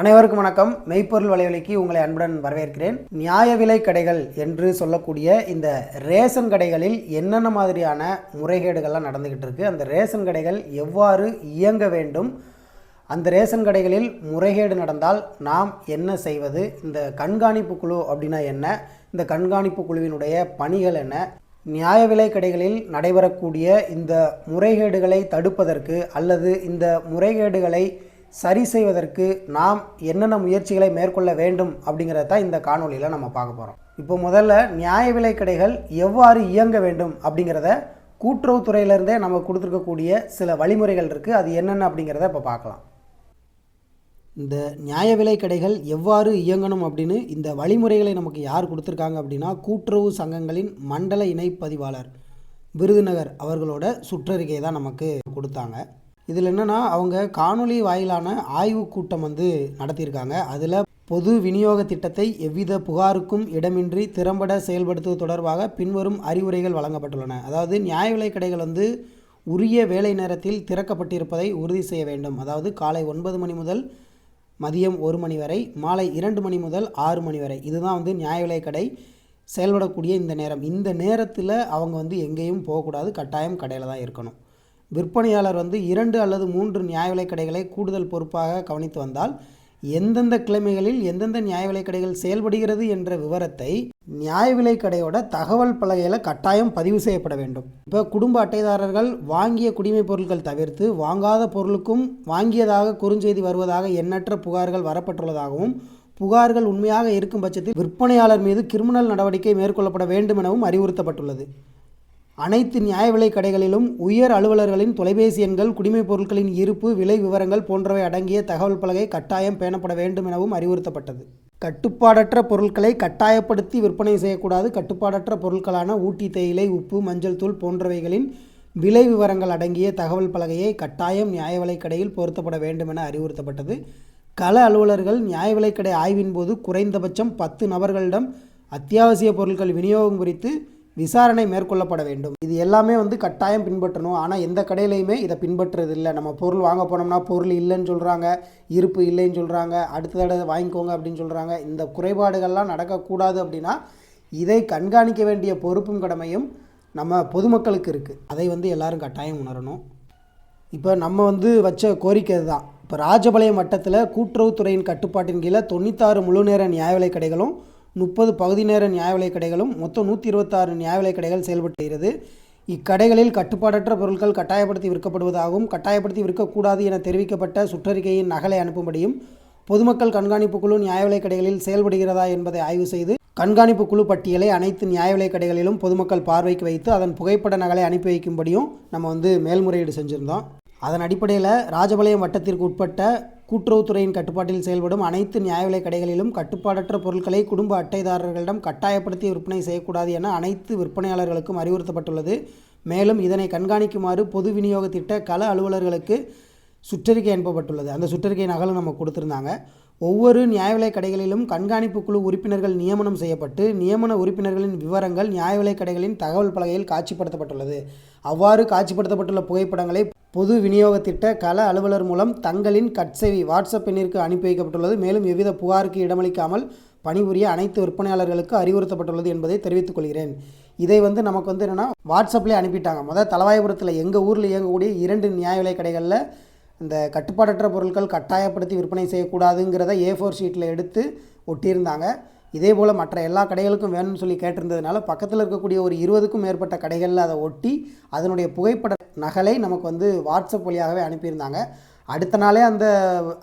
அனைவருக்கும் வணக்கம். மெய்ப்பொருள் வலைவலிக்கு உங்களை அன்புடன் வரவேற்கிறேன். நியாய விலை கடைகள் என்று சொல்லக்கூடிய இந்த ரேஷன் கடைகளில் என்னென்ன மாதிரியான முறைகேடுகள்லாம் நடந்துக்கிட்டு இருக்குது அந்த ரேஷன் கடைகள் எவ்வாறு இயங்க வேண்டும் அந்த ரேஷன் கடைகளில் முறைகேடு நடந்தால் நாம் என்ன செய்வது இந்த கண்காணிப்பு குழு அப்படின்னா என்ன இந்த கண்காணிப்பு குழுவினுடைய பணிகள் என்ன நியாய விலை கடைகளில் நடைபெறக்கூடிய இந்த முறைகேடுகளை தடுப்பதற்கு அல்லது இந்த முறைகேடுகளை சரி செய்வதற்கு நாம் என்னென்ன முயற்சிகளை மேற்கொள்ள வேண்டும் அப்படிங்கிறத தான் இந்த காணொலியில் நம்ம பார்க்க போகிறோம் இப்போ முதல்ல நியாய விலை கடைகள் எவ்வாறு இயங்க வேண்டும் அப்படிங்கிறத கூட்டுறவுத்துறையிலேருந்தே நம்ம கொடுத்துருக்கக்கூடிய சில வழிமுறைகள் இருக்குது அது என்னென்ன அப்படிங்கிறத இப்போ பார்க்கலாம். இந்த நியாய விலை கடைகள் எவ்வாறு இயங்கணும் அப்படின்னு இந்த வழிமுறைகளை நமக்கு யார் கொடுத்துருக்காங்க அப்படின்னா கூட்டுறவு சங்கங்களின் மண்டல இணைப்பதிவாளர் விருதுநகர் அவர்களோட சுற்றறிக்கை தான் நமக்கு கொடுத்தாங்க. இதில் என்னென்னா அவங்க காணொளி வாயிலான ஆய்வு கூட்டம் வந்து நடத்தியிருக்காங்க. அதில் பொது விநியோக திட்டத்தை எவ்வித புகாருக்கும் இடமின்றி திறம்பட செயல்படுத்துவது தொடர்பாக பின்வரும் அறிவுரைகள் வழங்கப்பட்டுள்ளன. அதாவது நியாய விலை கடைகள் வந்து உரிய வேலை நேரத்தில் திறக்கப்பட்டிருப்பதை உறுதி செய்ய வேண்டும். அதாவது காலை ஒன்பது மணி முதல் மதியம் ஒரு மணி வரை மாலை இரண்டு மணி முதல் ஆறு மணி வரை. இதுதான் வந்து நியாய விலை கடை செயல்படக்கூடிய இந்த நேரம். இந்த நேரத்தில் அவங்க வந்து எங்கேயும் போகக்கூடாது. கட்டாயம் கடையில் தான் இருக்கணும். விற்பனையாளர் வந்து இரண்டு அல்லது மூன்று நியாய விலை கடைகளை கூடுதல் பொறுப்பாக கவனித்து வந்தால் எந்தெந்த கிழமைகளில் எந்தெந்த நியாய விலை கடைகள் செயல்படுகிறது என்ற விவரத்தை நியாய விலைக் கடையோட தகவல் பலகையில் கட்டாயம் பதிவு செய்யப்பட வேண்டும். இப்போ குடும்ப அட்டைதாரர்கள் வாங்கிய குடிமைப் பொருட்கள் தவிர்த்து வாங்காத பொருளுக்கும் வாங்கியதாக குறுஞ்செய்தி வருவதாக எண்ணற்ற புகார்கள் வரப்பட்டுள்ளதாகவும் புகார்கள் உண்மையாக இருக்கும் பட்சத்தில் விற்பனையாளர் மீது கிரிமினல் நடவடிக்கை மேற்கொள்ளப்பட வேண்டும் எனவும் அறிவுறுத்தப்பட்டுள்ளது. அனைத்து நியாய விலை கடைகளிலும் உயர் அலுவலர்களின் தொலைபேசி எண்கள் குடிமைப் பொருட்களின் இருப்பு விலை விவரங்கள் போன்றவை அடங்கிய தகவல் பலகை கட்டாயம் பேணப்பட வேண்டும் எனவும் அறிவுறுத்தப்பட்டது. கட்டுப்பாடற்ற பொருட்களை கட்டாயப்படுத்தி விற்பனை செய்யக்கூடாது. கட்டுப்பாடற்ற பொருட்களான ஊட்டி தேயிலை உப்பு மஞ்சள் தூள் போன்றவைகளின் விலை விவரங்கள் அடங்கிய தகவல் பலகையை கட்டாயம் நியாய விலை கடையில் பொருத்தப்பட வேண்டும் என அறிவுறுத்தப்பட்டது. கள அலுவலர்கள் நியாய விலைக்கடை ஆய்வின் போது குறைந்தபட்சம் பத்து நபர்களிடம் அத்தியாவசிய பொருட்கள் விநியோகம் குறித்து விசாரணை மேற்கொள்ளப்பட வேண்டும். இது எல்லாமே வந்து கட்டாயம் பின்பற்றணும். ஆனால் எந்த கடையிலையுமே இதை பின்பற்றுறது இல்லை நம்ம பொருள் வாங்க போனோம்னா பொருள் இல்லைன்னு சொல்கிறாங்க இருப்பு இல்லைன்னு சொல்கிறாங்க அடுத்த தடவை வாங்கிக்கோங்க அப்படின்னு சொல்கிறாங்க இந்த குறைபாடுகள்லாம் நடக்கக்கூடாது அப்படின்னா இதை கண்காணிக்க வேண்டிய பொறுப்பும் கடமையும் நம்ம பொதுமக்களுக்கு இருக்குது அதை வந்து எல்லாரும் கட்டாயம் உணரணும். இப்போ நம்ம வந்து வச்ச கோரிக்கை தான் இப்போ ராஜபாளையம் வட்டத்தில் கூட்டுறவுத்துறையின் கட்டுப்பாட்டின் கீழே தொண்ணூத்தாறு முழு நேர நியாய விலை கடைகளும் முப்பது பகுதி நேர நியாய விலை கடைகளும் மொத்தம் நூற்றி இருபத்தாறு நியாய விலை கடைகள் செயல்பட்டு இக்கடைகளில் கட்டுப்பாடற்ற பொருட்கள் கட்டாயப்படுத்தி விற்கப்படுவதாகவும் கட்டாயப்படுத்தி விற்கக்கூடாது என தெரிவிக்கப்பட்ட சுற்றறிக்கையின் நகலை அனுப்பும்படியும் பொதுமக்கள் கண்காணிப்பு குழு நியாய விலை கடைகளில் செயல்படுகிறதா என்பதை ஆய்வு செய்து கண்காணிப்பு குழு பட்டியலை அனைத்து நியாய விலை கடைகளிலும் பொதுமக்கள் பார்வைக்கு வைத்து அதன் புகைப்பட நகலை அனுப்பி வைக்கும்படியும் நம்ம வந்து மேல்முறையீடு செஞ்சுருந்தோம். அதன் அடிப்படையில் ராஜபாளையம் வட்டத்திற்கு உட்பட்ட கூட்டுறவுத்துறையின் கட்டுப்பாட்டில் செயல்படும் அனைத்து நியாய விலை கடைகளிலும் கட்டுப்பாடற்ற பொருட்களை குடும்ப அட்டைதாரர்களிடம் கட்டாயப்படுத்தி விற்பனை செய்யக்கூடாது என அனைத்து விற்பனையாளர்களுக்கும் அறிவுறுத்தப்பட்டுள்ளது. மேலும் இதனை கண்காணிக்குமாறு பொது விநியோக திட்ட கள அலுவலர்களுக்கு சுற்றறிக்கை அனுப்பப்பட்டுள்ளது. அந்த சுற்றறிக்கை நகலும் நம்ம கொடுத்துருந்தாங்க. ஒவ்வொரு நியாய விலை கடைகளிலும் கண்காணிப்பு குழு உறுப்பினர்கள் நியமனம் செய்யப்பட்டு நியமன உறுப்பினர்களின் விவரங்கள் நியாய கடைகளின் தகவல் பலகையில் காட்சிப்படுத்தப்பட்டுள்ளது. அவ்வாறு காட்சிப்படுத்தப்பட்டுள்ள புகைப்படங்களை பொது விநியோக திட்ட கள அலுவலர் மூலம் தங்களின் கட்செவி வாட்ஸ்அப் எண்ணிற்கு அனுப்பி வைக்கப்பட்டுள்ளது. மேலும் எவ்வித புகாருக்கு இடமளிக்காமல் பணிபுரிய அனைத்து விற்பனையாளர்களுக்கு அறிவுறுத்தப்பட்டுள்ளது என்பதை தெரிவித்துக் கொள்கிறேன். இதை வந்து நமக்கு வந்து என்னென்னா வாட்ஸ்அப்லேயே அனுப்பிட்டாங்க. முதல் தலவாயபுரத்தில் எங்கள் ஊரில் இயங்கக்கூடிய இரண்டு நியாய விலை கடைகளில் இந்த கட்டுப்பாடற்ற பொருட்கள் கட்டாயப்படுத்தி விற்பனை செய்யக்கூடாதுங்கிறத ஏ ஃபோர் ஷீட்டில் எடுத்து ஒட்டியிருந்தாங்க. இதே போல் மற்ற எல்லா கடைகளுக்கும் வேணும்னு சொல்லி கேட்டிருந்ததுனால பக்கத்தில் இருக்கக்கூடிய ஒரு இருபதுக்கும் மேற்பட்ட கடைகளில் அதை ஒட்டி அதனுடைய புகைப்பட நகலை நமக்கு வந்து வாட்ஸ்அப் வழியாகவே அனுப்பியிருந்தாங்க. அடுத்த நாளே அந்த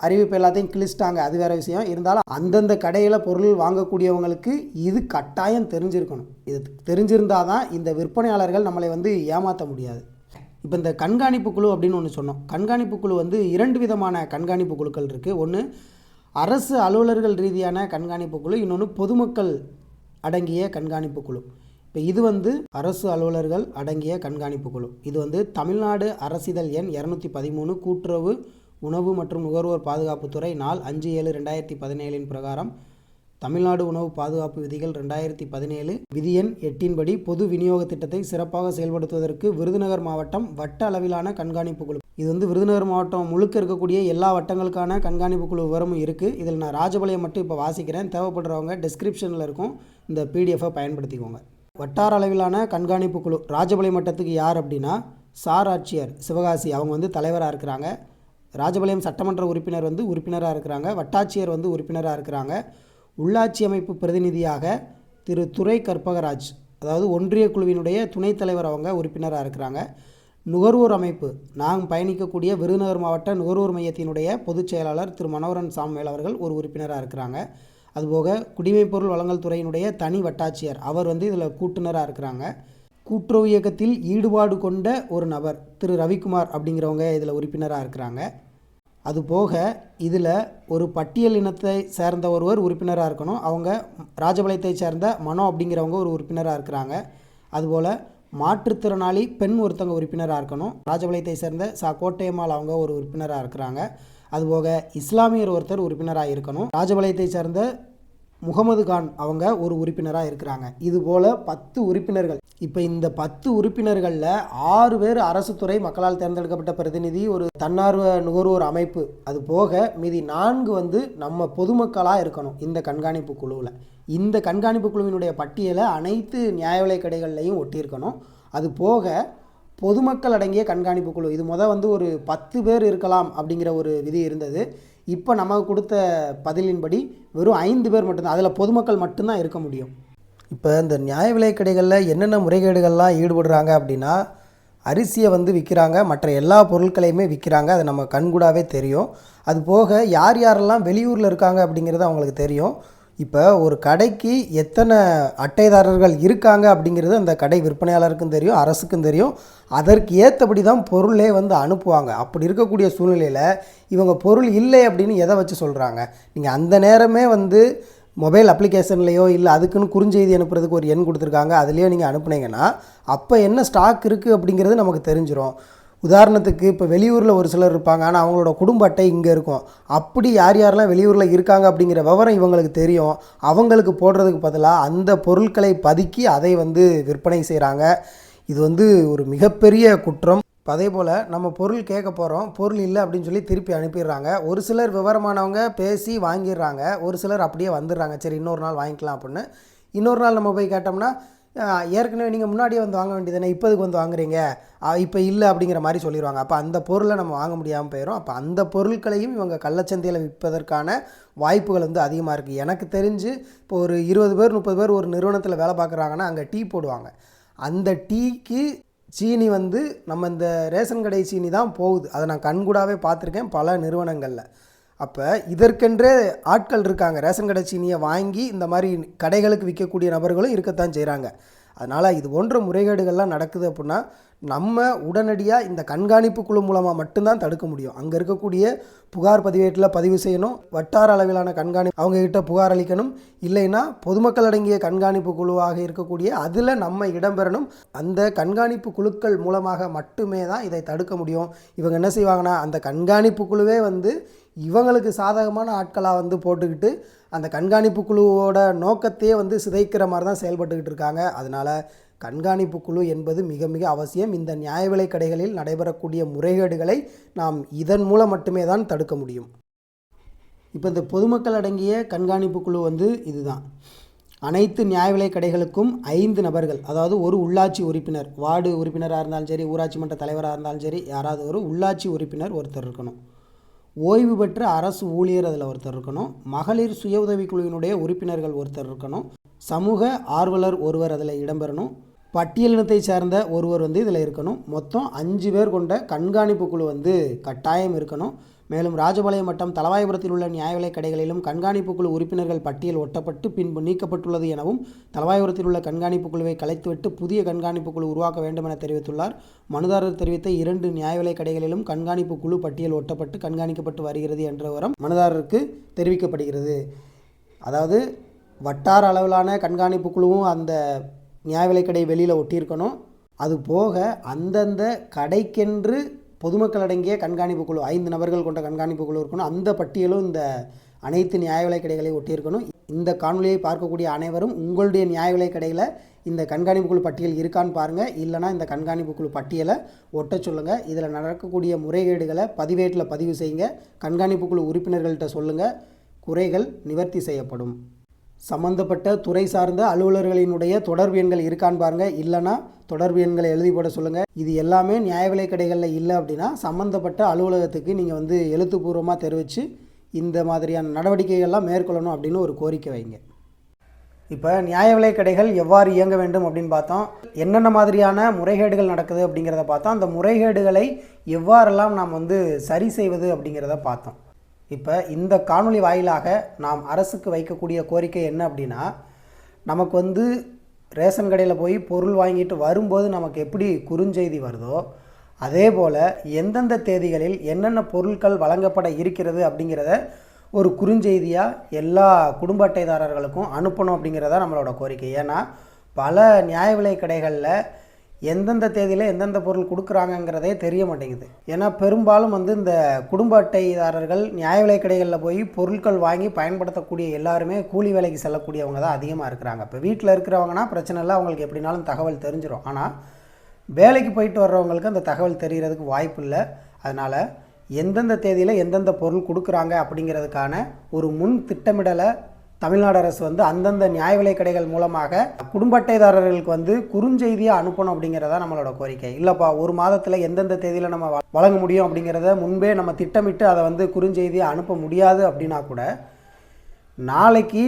அறிவிப்பு எல்லாத்தையும் கிழிச்சிட்டாங்க. அது வேறு விஷயம். இருந்தாலும் அந்தந்த கடையில் பொருள் வாங்கக்கூடியவங்களுக்கு இது கட்டாயம் தெரிஞ்சிருக்கணும். இது தெரிஞ்சிருந்தால் தான் இந்த விற்பனையாளர்கள் நம்மளை வந்து ஏமாற்ற முடியாது. இப்போ இந்த கண்காணிப்பு குழு அப்படின்னு ஒன்று சொன்னோம். கண்காணிப்பு குழு வந்து இரண்டு விதமான கண்காணிப்பு குழுக்கள் இருக்குது ஒன்று அரசு அலுவலர்கள் ரீதியான கண்காணிப்பு குழு இன்னொன்று பொதுமக்கள் அடங்கிய கண்காணிப்பு குழு. இப்போ இது வந்து அரசு அலுவலர்கள் அடங்கிய கண்காணிப்பு குழு. இது வந்து தமிழ்நாடு அரசிதழ் எண் இரநூத்தி பதிமூணு கூட்டுறவு உணவு மற்றும் நுகர்வோர் பாதுகாப்புத்துறை நாள் அஞ்சு ஏழு ரெண்டாயிரத்தி பதினேழின் பிரகாரம் தமிழ்நாடு உணவு பாதுகாப்பு விதிகள் ரெண்டாயிரத்தி பதினேழு விதி எண் எட்டின்படி பொது விநியோக திட்டத்தை சிறப்பாக செயல்படுத்துவதற்கு விருதுநகர் மாவட்டம் வட்ட அளவிலான கண்காணிப்பு குழு. இது வந்து விருதுநகர் மாவட்டம் முழுக்க இருக்கக்கூடிய எல்லா வட்டங்களுக்கான கண்காணிப்பு குழு விவரமும் இருக்குது இதில் நான் ராஜபாளையம் மட்டும் இப்போ வாசிக்கிறேன். தேவைப்படுறவங்க டிஸ்கிரிப்ஷனில் இருக்கும் இந்த பிடிஎஃபை பயன்படுத்திக்கோங்க. வட்டார அளவிலான கண்காணிப்பு குழு. ராஜபாளையம் மட்டத்துக்கு யார் அப்படின்னா சார் ஆட்சியர் சிவகாசி. அவங்க வந்து தலைவராக இருக்கிறாங்க. ராஜபாளையம் சட்டமன்ற உறுப்பினர் வந்து உறுப்பினராக இருக்கிறாங்க. வட்டாட்சியர் வந்து உறுப்பினராக இருக்கிறாங்க. உள்ளாட்சி அமைப்பு பிரதிநிதியாக திரு துரை கற்பகராஜ் அதாவது ஒன்றிய குழுவினுடைய துணைத் தலைவர் அவங்க உறுப்பினராக இருக்கிறாங்க. நுகர்வோர் அமைப்பு நாங்கள் பயணிக்கக்கூடிய விருதுநகர் மாவட்ட நுகர்வோர் மையத்தினுடைய பொதுச் செயலாளர் திரு மனோகரன் சாமுவேல் அவர்கள் ஒரு உறுப்பினராக இருக்கிறாங்க. அதுபோக குடிமைப்பொருள் வழங்கல் துறையினுடைய தனி வட்டாட்சியர் அவர் வந்து இதில் கூட்டுனராக இருக்கிறாங்க. கூட்டுறவு இயக்கத்தில் ஈடுபாடு கொண்ட ஒரு நபர் திரு ரவிக்குமார் அப்படிங்கிறவங்க இதில் உறுப்பினராக இருக்கிறாங்க. அதுபோக இதில் ஒரு பட்டியல் இனத்தை சேர்ந்த ஒருவர் உறுப்பினராக இருக்கணும். அவங்க ராஜபாளையத்தை சேர்ந்த மனோ அப்படிங்கிறவங்க ஒரு உறுப்பினராக இருக்கிறாங்க. அதுபோல் மாற்றுத்திறனாளி பெண் ஒருத்தவங்க உறுப்பினராக இருக்கணும். ராஜபாளையத்தை சேர்ந்த சா. கோட்டையம்மாள் அவங்க ஒரு உறுப்பினராக இருக்கிறாங்க. அதுபோக இஸ்லாமியர் ஒருத்தர் உறுப்பினராக இருக்கணும். ராஜபாளையத்தை சேர்ந்த முகமது கான் அவங்க ஒரு உறுப்பினராக இருக்கிறாங்க. இது போல் பத்து உறுப்பினர்கள். இப்போ இந்த பத்து உறுப்பினர்களில் ஆறு பேர் அரசு துறை மக்களால் தேர்ந்தெடுக்கப்பட்ட பிரதிநிதி ஒரு தன்னார்வ நுகர்வோர் அமைப்பு. அது போக மீதி நான்கு வந்து நம்ம பொதுமக்களாக இருக்கணும் இந்த கண்காணிப்பு குழுவில். இந்த கண்காணிப்பு குழுவினுடைய பட்டியலை அனைத்து நியாய விலை கடைகள்லையும் ஒட்டியிருக்கணும். அது போக பொதுமக்கள் அடங்கிய கண்காணிப்பு குழு. இது முத வந்து ஒரு பத்து பேர் இருக்கலாம் அப்படிங்கிற ஒரு விதி இருந்தது. இப்போ நமக்கு கொடுத்த பதிலின்படி வெறும் ஐந்து பேர் மட்டும்தான் அதில் பொதுமக்கள் மட்டும்தான் இருக்க முடியும். இப்போ இந்த நியாய விலைக் கடைகளில் என்னென்ன முறைகேடுகள்லாம் ஈடுபடுறாங்க அப்படின்னா அரிசியை வந்து விற்கிறாங்க மற்ற எல்லா பொருட்களையுமே விற்கிறாங்க அது நம்ம கண்கூடாவே தெரியும். அது போக யார் யாரெல்லாம் வெளியூரில் இருக்காங்க அப்படிங்கிறது அவங்களுக்கு தெரியும். இப்போ ஒரு கடைக்கு எத்தனை அட்டைதாரர்கள் இருக்காங்க அப்படிங்கிறது அந்த கடை விற்பனையாளருக்கும் தெரியும் அரசுக்கும் தெரியும். அதற்கு ஏற்றபடி தான் பொருளே வந்து அனுப்புவாங்க. அப்படி இருக்கக்கூடிய சூழ்நிலையில் இவங்க பொருள் இல்லை அப்படின்னு எதை வச்சு சொல்கிறாங்க நீங்கள் அந்த நேரமே வந்து மொபைல் அப்ளிகேஷன்லேயோ இல்லை அதுக்குன்னு குறுஞ்செய்தி அனுப்புறதுக்கு ஒரு எண் கொடுத்துருக்காங்க அதுலேயோ நீங்கள் அனுப்புனீங்கன்னா அப்போ என்ன ஸ்டாக் இருக்குது அப்படிங்கிறது நமக்கு தெரிஞ்சிடும் உதாரணத்துக்கு இப்போ வெளியூரில் ஒரு சிலர் இருப்பாங்க. ஆனால் அவங்களோட குடும்ப அட்டை இங்கே இருக்கும். அப்படி யார் யாரெல்லாம் வெளியூரில் இருக்காங்க அப்படிங்கிற விவரம் இவங்களுக்கு தெரியும். அவங்களுக்கு போடுறதுக்கு பதிலாக அந்த பொருட்களை பதுக்கி அதை வந்து விற்பனை செய்கிறாங்க இது வந்து ஒரு மிகப்பெரிய குற்றம். இப்போ அதே போல் நம்ம பொருள் கேட்க போகிறோம் பொருள் இல்லை அப்படின்னு சொல்லி திருப்பி அனுப்பிடுறாங்க. ஒரு சிலர் விவரமானவங்க பேசி வாங்கிடுறாங்க. ஒரு சிலர் அப்படியே வந்துடுறாங்க. சரி இன்னொரு நாள் வாங்கிக்கலாம் அப்படின்னு. இன்னொரு நாள் நம்ம போய் கேட்டோம்னா ஏற்கனவே நீங்கள் முன்னாடியே வந்து வாங்க வேண்டியதானே இப்போ இதுக்கு வந்து வாங்குறீங்க? இப்போ இல்லை அப்படிங்கிற மாதிரி சொல்லிடுவாங்க அப்போ அந்த பொருளை நம்ம வாங்க முடியாமல் போயிடும் அப்போ அந்த பொருட்களையும் இவங்க கள்ளச்சந்தையில் விற்பதற்கான வாய்ப்புகள் வந்து அதிகமாக இருக்குது எனக்கு தெரிஞ்சு இப்போ ஒரு இருபது பேர் முப்பது பேர் ஒரு நிறுவனத்தில் வேலை பார்க்குறாங்கன்னா அங்கே டீ போடுவாங்க. அந்த டீக்கு சீனி வந்து நம்ம இந்த ரேஷன் கடை சீனி தான் போகுது. அதை நான் கண்கூடாவே பார்த்துருக்கேன் பல நிறுவனங்களில். அப்போ இதற்கென்றே ஆட்கள் இருக்காங்க. ரேஷன் கடை சீனியை வாங்கி இந்த மாதிரி கடைகளுக்கு விற்கக்கூடிய நபர்களும் இருக்கத்தான் செய்கிறாங்க அதனால் இது போன்ற முறைகேடுகள்லாம் நடக்குது அப்படின்னா நம்ம உடனடியாக இந்த கண்காணிப்பு குழு மூலமாக மட்டும்தான் தடுக்க முடியும். அங்கே இருக்கக்கூடிய புகார் பதிவேட்டில் பதிவு செய்யணும். வட்டார அளவிலான கண்காணிப்பு அவங்கக்கிட்ட புகார் அளிக்கணும். இல்லைன்னா பொதுமக்கள் அடங்கிய கண்காணிப்பு குழுவாக இருக்கக்கூடிய அதில் நம்ம இடம்பெறணும். அந்த கண்காணிப்பு குழுக்கள் மூலமாக மட்டுமே தான் இதை தடுக்க முடியும். இவங்க என்ன செய்வாங்கன்னா அந்த கண்காணிப்பு குழுவே வந்து இவங்களுக்கு சாதகமான ஆட்களாக வந்து போட்டுக்கிட்டு அந்த கண்காணிப்பு குழுவோட நோக்கத்தையே வந்து சிதைக்கிற மாதிரி தான் செயல்பட்டுக்கிட்டு இருக்காங்க. அதனால் கண்காணிப்பு குழு என்பது மிக மிக அவசியம். இந்த நியாய விலை கடைகளில் நடைபெறக்கூடிய முறைகேடுகளை நாம் இதன் மூலம் மட்டுமே தான் தடுக்க முடியும். இப்போ இந்த பொதுமக்கள் அடங்கிய கண்காணிப்பு குழு வந்து இதுதான். அனைத்து நியாய விலை கடைகளுக்கும் ஐந்து நபர்கள் அதாவது ஒரு உள்ளாட்சி உறுப்பினர் வார்டு உறுப்பினராக இருந்தாலும் சரி ஊராட்சி மன்ற தலைவராக இருந்தாலும் சரி யாராவது ஒரு உள்ளாட்சி உறுப்பினர் ஒருத்தர் இருக்கணும். ஓய்வு பெற்ற அரசு ஊழியர் அதில் ஒருத்தர் இருக்கணும். மகளிர் சுய உதவி குழுவினுடைய உறுப்பினர்கள் ஒருத்தர் இருக்கணும். சமூக ஆர்வலர் ஒருவர் அதில் இடம்பெறணும். பட்டியலினத்தை சார்ந்த ஒருவர் வந்து இதில் இருக்கணும். மொத்தம் அஞ்சு பேர் கொண்ட கண்காணிப்பு குழு வந்து கட்டாயம் இருக்கணும். மேலும் ராஜபாளையம் மட்டம் தலவாயபுரத்தில் உள்ள நியாய விலைக் கடைகளிலும் கண்காணிப்பு குழு உறுப்பினர்கள் பட்டியல் ஒட்டப்பட்டு பின்பு நீக்கப்பட்டுள்ளது எனவும் தலவாயபுரத்தில் உள்ள கண்காணிப்பு குழுவை கலைத்துவிட்டு புதிய கண்காணிப்பு குழு உருவாக்க வேண்டும் என தெரிவித்துள்ளார். மனுதாரர் தெரிவித்த இரண்டு நியாய விலைக் கடைகளிலும் கண்காணிப்பு குழு பட்டியல் ஒட்டப்பட்டு கண்காணிக்கப்பட்டு வருகிறது என்ற விவரம் மனுதாரருக்கு தெரிவிக்கப்படுகிறது. அதாவது வட்டார அளவிலான கண்காணிப்பு குழுவும் அந்த நியாய விலைக் வெளியில் ஒட்டியிருக்கணும். அது போக அந்தந்த கடைக்கென்று பொதுமக்கள் அடங்கிய கண்காணிப்பு குழு ஐந்து நபர்கள் கொண்ட கண்காணிப்பு குழு இருக்கணும். அந்த பட்டியலும் இந்த அனைத்து நியாய விலை கடைகளை ஒட்டியிருக்கணும். இந்த காணொலியை பார்க்கக்கூடிய அனைவரும் உங்களுடைய நியாய விலை கடையில் இந்த கண்காணிப்பு குழு பட்டியல் இருக்கான்னு பாருங்கள் இல்லைனா இந்த கண்காணிப்பு குழு பட்டியலை ஒட்ட சொல்லுங்கள் இதில் நடக்கக்கூடிய முறைகேடுகளை பதிவேட்டில் பதிவு செய்யுங்க. கண்காணிப்பு குழு உறுப்பினர்கள்ட்ட சொல்லுங்கள் குறைகள் நிவர்த்தி செய்யப்படும். சம்பந்தப்பட்ட துறை சார்ந்த அலுவலர்களினுடைய தொடர்பு எண்கள் இருக்கான்னு பாருங்கள் இல்லைனா தொடர்பு எண்களை எழுதி போட சொல்லுங்கள் இது எல்லாமே நியாய விலை கடைகளில் இல்லை அப்படின்னா சம்மந்தப்பட்ட அலுவலகத்துக்கு நீங்கள் வந்து எழுத்துப்பூர்வமாக தெரிவித்து இந்த மாதிரியான நடவடிக்கைகள்லாம் மேற்கொள்ளணும் அப்படின்னு ஒரு கோரிக்கை வைங்க. இப்போ நியாய விலை கடைகள் எவ்வாறு இயங்க வேண்டும் அப்படின்னு பார்த்தோம். என்னென்ன மாதிரியான முறைகேடுகள் நடக்குது அப்படிங்கிறத பார்த்தோம். அந்த முறைகேடுகளை எவ்வாறெல்லாம் நாம் வந்து சரி செய்வது அப்படிங்கிறத பார்த்தோம். இப்போ இந்த காணொளி வாயிலாக நாம் அரசுக்கு வைக்கக்கூடிய கோரிக்கை என்ன அப்படின்னா நமக்கு வந்து ரேஷன் கடையில் போய் பொருள் வாங்கிட்டு வரும்போது நமக்கு எப்படி குறுஞ்செய்தி வருதோ அதே போல் எந்தெந்த தேதிகளில் என்னென்ன பொருட்கள் வழங்கப்பட இருக்கிறது அப்படிங்கிறத ஒரு குறுஞ்செய்தியாக எல்லா குடும்ப அட்டைதாரர்களுக்கும் அனுப்பணும் அப்படிங்கிறதா நம்மளோட கோரிக்கை. ஏன்னா பல நியாய விலை கடைகளில் எந்தெந்த தேதியில் எந்தெந்த பொருள் கொடுக்குறாங்கங்கிறதே தெரிய மாட்டேங்குது. ஏன்னா பெரும்பாலும் வந்து இந்த குடும்ப அட்டைதாரர்கள் நியாய விலைக் கடைகளில் போய் பொருட்கள் வாங்கி பயன்படுத்தக்கூடிய எல்லாருமே கூலி வேலைக்கு செல்லக்கூடியவங்க தான் அதிகமாக இருக்கிறாங்க. இப்போ வீட்டில் இருக்கிறவங்கன்னா பிரச்சனை இல்லை அவங்களுக்கு எப்படினாலும் தகவல் தெரிஞ்சிடும் ஆனால் வேலைக்கு போயிட்டு வர்றவங்களுக்கு அந்த தகவல் தெரிகிறதுக்கு வாய்ப்பு இல்லை. அதனால் எந்தெந்த தேதியில் எந்தெந்த பொருள் கொடுக்குறாங்க அப்படிங்கிறதுக்கான ஒரு முன் திட்டமிடலை தமிழ்நாடு அரசு வந்து அந்தந்த நியாய விலை கடைகள் மூலமாக குடும்ப அட்டைதாரர்களுக்கு வந்து குறுஞ்செய்தியாக அனுப்பணும் அப்படிங்கிறதா நம்மளோட கோரிக்கை. இல்லைப்பா ஒரு மாதத்தில் எந்தெந்த தேதியில் நம்ம வ- வழங்க முடியும் அப்படிங்கிறத முன்பே நம்ம திட்டமிட்டு அதை வந்து குறுஞ்செய்தியை அனுப்ப முடியாது அப்படின்னா கூட நாளைக்கு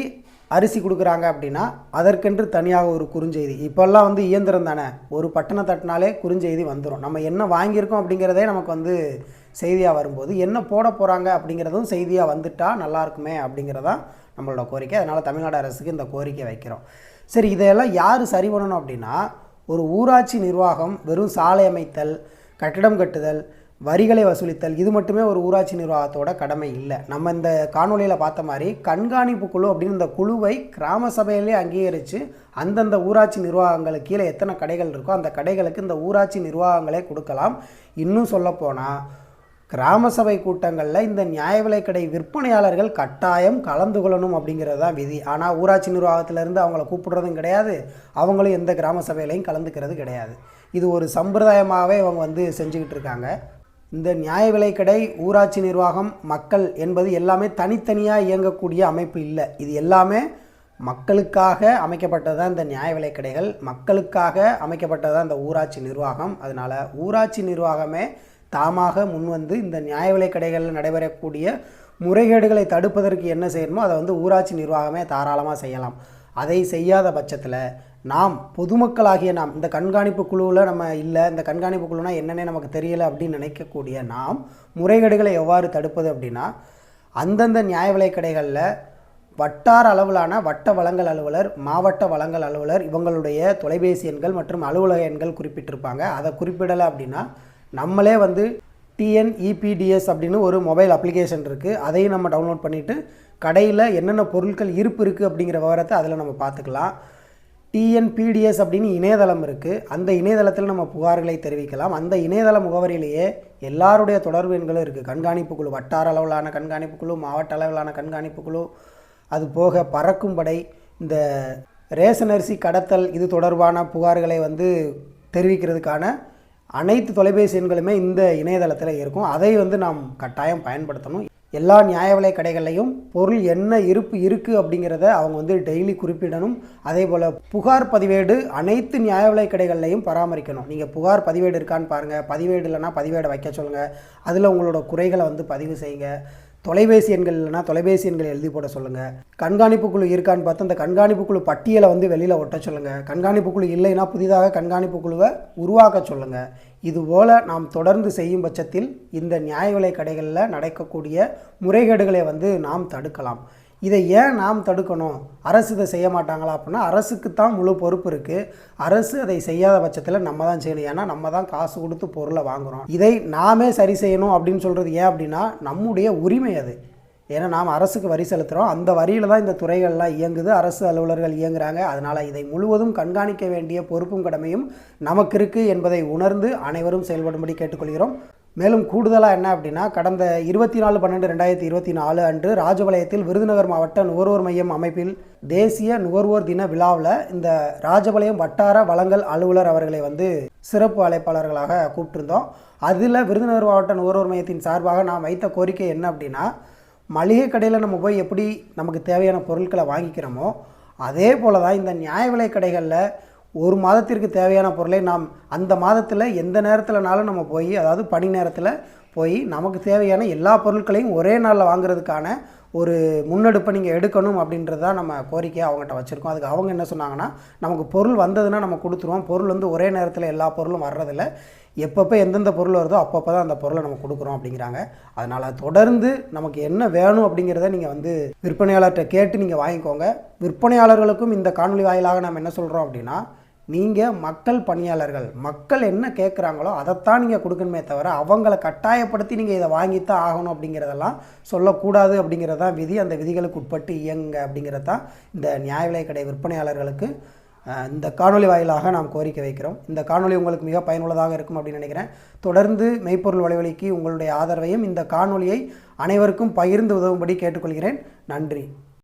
அரிசி கொடுக்குறாங்க அப்படின்னா அதற்கென்று தனியாக ஒரு குறுஞ்செய்தி. இப்போல்லாம் வந்து இயந்திரம் தானே ஒரு பட்டனை தட்டினாலே குறுஞ்செய்தி வந்துடும் நம்ம என்ன வாங்கியிருக்கோம் அப்படிங்கிறதே நமக்கு வந்து செய்தியாக வரும்போது என்ன போட போகிறாங்க அப்படிங்கிறதும் செய்தியாக வந்துட்டா நல்லா இருக்குமே அப்படிங்கிறதான் நம்மளோட கோரிக்கை. அதனால் தமிழ்நாடு அரசுக்கு இந்த கோரிக்கை வைக்கிறோம். சரி இதையெல்லாம் யார் சரி பண்ணணும் அப்படின்னா ஒரு ஊராட்சி நிர்வாகம் வெறும் சாலை அமைத்தல் கட்டிடம் கட்டுதல் வரிகளை வசூலித்தல் இது மட்டுமே ஒரு ஊராட்சி நிர்வாகத்தோட கடமை இல்லை. நம்ம இந்த காணொளியில் பார்த்த மாதிரி கண்காணிப்பு குழு அப்படின்னு இந்த குழுவை கிராம சபையிலே அங்கீகரித்து அந்தந்த ஊராட்சி நிர்வாகங்களுக்கு கீழே எத்தனை கடைகள் இருக்கோ அந்த கடைகளுக்கு இந்த ஊராட்சி நிர்வாகங்களே கொடுக்கலாம். இன்னும் சொல்லப்போனால் கிராம சபை கூட்டங்களில் இந்த நியாய விலைக்கடை விற்பனையாளர்கள் கட்டாயம் கலந்து கொள்ளணும் அப்படிங்கிறது தான் விதி. ஆனால் ஊராட்சி நிர்வாகத்திலேருந்து அவங்கள கூப்பிடுறதும் கிடையாது. அவங்களும் எந்த கிராம சபையிலையும் கலந்துக்கிறது கிடையாது. இது ஒரு சம்பிரதாயமாகவே இவங்க வந்து செஞ்சுக்கிட்டு இருக்காங்க. இந்த நியாய விலைக்கடை ஊராட்சி நிர்வாகம் மக்கள் என்பது எல்லாமே தனித்தனியாக இயங்கக்கூடிய அமைப்பு இல்லை. இது எல்லாமே மக்களுக்காக அமைக்கப்பட்டது தான் இந்த நியாய விலைக்கடைகள் மக்களுக்காக அமைக்கப்பட்டது தான் இந்த ஊராட்சி நிர்வாகம். அதனால் ஊராட்சி நிர்வாகமே தாமாக முன்வந்து இந்த நியாய விலை கடைகளில் நடைபெறக்கூடிய முறைகேடுகளை தடுப்பதற்கு என்ன செய்யணுமோ அதை வந்து ஊராட்சி நிர்வாகமே தாராளமாக செய்யலாம். அதை செய்யாத பட்சத்தில் நாம் பொதுமக்களாகிய நாம் இந்த கண்காணிப்பு குழுவில் நம்ம இல்லை இந்த கண்காணிப்பு குழுனா என்னன்னே நமக்கு தெரியலை அப்படின்னு நினைக்கக்கூடிய நாம் முறைகேடுகளை எவ்வாறு தடுப்பது அப்படின்னா அந்தந்த நியாய விலை கடைகளில் வட்டார அளவிலான வட்ட வழங்கல் அலுவலர் மாவட்ட வழங்கல் அலுவலர் இவங்களுடைய தொலைபேசி எண்கள் மற்றும் அலுவலக எண்கள் குறிப்பிட்டிருப்பாங்க. அதை குறிப்பிடலை அப்படின்னா நம்மளே வந்து டிஎன்இபிடிஎஸ் அப்படின்னு ஒரு மொபைல் அப்ளிகேஷன் இருக்குது அதையும் நம்ம டவுன்லோட் பண்ணிவிட்டு கடையில் என்னென்ன பொருட்கள் இருப்பு இருக்குது அப்படிங்கிற விவரத்தை அதில் நம்ம பார்த்துக்கலாம். டிஎன்பிடிஎஸ் அப்படின்னு இணையதளம் இருக்குது அந்த இணையதளத்தில் நம்ம புகார்களை தெரிவிக்கலாம். அந்த இணையதள முகவரியிலேயே எல்லாருடைய தொடர்பு எண்களும் இருக்குது கண்காணிப்பு குழு வட்டார அளவிலான கண்காணிப்பு குழு மாவட்ட அளவிலான கண்காணிப்பு குழு அது போக பறக்கும் படை இந்த ரேஷன் அரிசி கடத்தல் இது தொடர்பான புகார்களை வந்து தெரிவிக்கிறதுக்கான அனைத்து தொலைபேசி எண்களுமே இந்த இணையதளத்தில் இருக்கும். அதை வந்து நாம் கட்டாயம் பயன்படுத்தணும். எல்லா நியாய விலை கடைகள்லையும் பொருள் என்ன இருப்பு இருக்குது அப்படிங்கிறத அவங்க வந்து டெய்லி குறிப்பிடணும். அதே போல் புகார் பதிவேடு அனைத்து நியாய விலை கடைகள்லையும் பராமரிக்கணும். நீங்கள் புகார் பதிவேடு இருக்கான்னு பாருங்கள் பதிவேடு இல்லைன்னா பதிவேடை வைக்க சொல்லுங்கள் அதில் உங்களோட குறைகளை வந்து பதிவு செய்யுங்க. தொலைபேசி எண்கள் இல்லைனா தொலைபேசி எண்கள் எழுதி போட சொல்லுங்கள் கண்காணிப்பு குழு இருக்கான்னு பார்த்து அந்த கண்காணிப்பு குழு பட்டியலை வந்து வெளியில் ஒட்ட சொல்லுங்கள் கண்காணிப்பு குழு இல்லைன்னா புதிதாக கண்காணிப்பு குழுவை உருவாக்க சொல்லுங்கள் இதுபோல் நாம் தொடர்ந்து செய்யும் பட்சத்தில் இந்த நியாய விலை கடைகளில் நடக்கக்கூடிய முறைகேடுகளை வந்து நாம் தடுக்கலாம். இதை ஏன் நாம் தடுக்கணும்? அரசு இதை செய்ய மாட்டாங்களா அப்படின்னா அரசுக்கு தான் முழு பொறுப்பு இருக்குது அரசு அதை செய்யாத பட்சத்தில் நம்ம தான் செய்யணும். ஏன்னா நம்ம தான் காசு கொடுத்து பொருளை வாங்குகிறோம் இதை நாமே சரி செய்யணும் அப்படின்னு சொல்கிறது ஏன் அப்படின்னா நம்முடைய உரிமை அது. ஏன்னா நாம் அரசுக்கு வரி செலுத்துகிறோம் அந்த வரியில் தான் இந்த துறைகள்லாம் இயங்குது. அரசு அலுவலர்கள் இயங்குகிறாங்க அதனால் இதை முழுவதும் கண்காணிக்க வேண்டிய பொறுப்பும் கடமையும் நமக்கு இருக்குது என்பதை உணர்ந்து அனைவரும் செயல்படும்படி கேட்டுக்கொள்கிறோம். மேலும் கூடுதலாக என்ன அப்படின்னா கடந்த இருபத்தி நாலு பன்னெண்டு ரெண்டாயிரத்தி இருபத்தி நாலு அன்று ராஜபாளையத்தில் விருதுநகர் மாவட்ட நுகர்வோர் மையம் அமைப்பில் தேசிய நுகர்வோர் தின விழாவில் இந்த ராஜபாளையம் வட்டார வளங்கள் அலுவலர் அவர்களை வந்து சிறப்பு அழைப்பாளர்களாக கூப்பிட்டிருந்தோம். அதில் விருதுநகர் மாவட்ட நுகர்வோர் மையத்தின் சார்பாக நான் வைத்த கோரிக்கை என்ன அப்படின்னா மளிகை கடையில் நம்ம போய் எப்படி நமக்கு தேவையான பொருட்களை வாங்கிக்கிறோமோ அதே போல தான் இந்த நியாய விலை கடைகளில் ஒரு மாதத்திற்கு தேவையான பொருளை நாம் அந்த மாதத்தில் எந்த நேரத்தில்னாலும் நம்ம போய் அதாவது பணி நேரத்தில் போய் நமக்கு தேவையான எல்லா பொருட்களையும் ஒரே நாளில் வாங்குறதுக்கான ஒரு முன்னெடுப்பை நீங்கள் எடுக்கணும் அப்படின்றது தான் நம்ம கோரிக்கையை அவங்ககிட்ட வச்சுருக்கோம். அதுக்கு அவங்க என்ன சொன்னாங்கன்னா நமக்கு பொருள் வந்ததுன்னா நம்ம கொடுத்துருவோம். பொருள் வந்து ஒரே நேரத்தில் எல்லா பொருளும் வர்றதில்ல. எப்பப்போ எந்தெந்த பொருள் வருதோ அப்பப்போ தான் அந்த பொருளை நம்ம கொடுக்குறோம் அப்படிங்கிறாங்க. அதனால் தொடர்ந்து நமக்கு என்ன வேணும் அப்படிங்கிறத நீங்கள் வந்து விற்பனையாளர்கிட்ட கேட்டு நீங்கள் வாங்கிக்கோங்க. விற்பனையாளர்களுக்கும் இந்த காணொலி வாயிலாக நம்ம என்ன சொல்கிறோம் அப்படின்னா நீங்கள் மக்கள் பணியாளர்கள் மக்கள் என்ன கேட்குறாங்களோ அதைத்தான் நீங்கள் கொடுக்கணுமே தவிர அவங்கள கட்டாயப்படுத்தி நீங்கள் இதை வாங்கித்தான் ஆகணும் அப்படிங்கிறதெல்லாம் சொல்லக்கூடாது அப்படிங்கிறது தான் விதி. அந்த விதிகளுக்கு உட்பட்டு இயங்க அப்படிங்கிறது தான் இந்த நியாய விலைக்கடை விற்பனையாளர்களுக்கு இந்த காணொலி வாயிலாக நாம் கோரிக்கை வைக்கிறோம். இந்த காணொலி உங்களுக்கு மிக பயனுள்ளதாக இருக்கும் அப்படின்னு நினைக்கிறேன். தொடர்ந்து மெய்ப்பொருள் வலைவலிக்கு உங்களுடைய ஆதரவையும் இந்த காணொலியை அனைவருக்கும் பகிர்ந்து உதவும்படி கேட்டுக்கொள்கிறேன். நன்றி.